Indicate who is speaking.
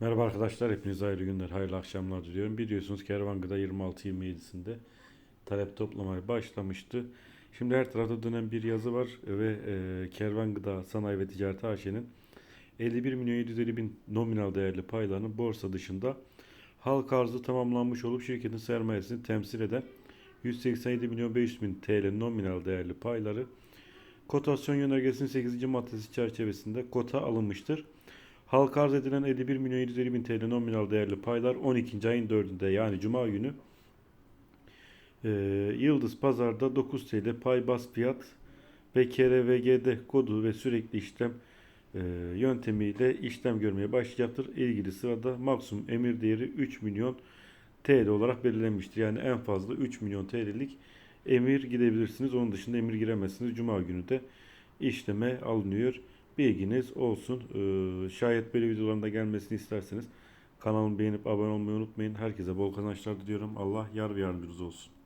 Speaker 1: Merhaba arkadaşlar, hepinize hayırlı günler, hayırlı akşamlar diliyorum. Biliyorsunuz Kervan Gıda 26-27'sinde talep toplamaya başlamıştı. Şimdi her tarafta dönen bir yazı var ve e, Kervan Gıda Sanayi ve Ticaret AŞ'nin 51 milyon 750 bin nominal değerli paylarının borsa dışında halk arzı tamamlanmış olup şirketin sermayesini temsil eden 187 milyon 500 bin TL nominal değerli payları kotasyon yönergesinin 8. maddesi çerçevesinde kota alınmıştır. Halka arz edilen 51 milyon 750 bin TL nominal değerli paylar 12. ayın 4'ünde yani Cuma günü e, Yıldız Pazar'da 9 TL pay bas fiyat ve KRVG'de kodu ve sürekli işlem e, yöntemiyle işlem görmeye başlayacaktır. İlgili sırada maksimum emir değeri 3 milyon TL olarak belirlenmiştir. Yani en fazla 3 milyon TL'lik emir gidebilirsiniz. Onun dışında emir giremezsiniz. Cuma günü de işleme alınıyor. Bilginiz olsun. Ee, şayet böyle videoların da gelmesini isterseniz kanalımı beğenip abone olmayı unutmayın. Herkese bol kazançlar diliyorum. Allah yar ve yardımcınız olsun.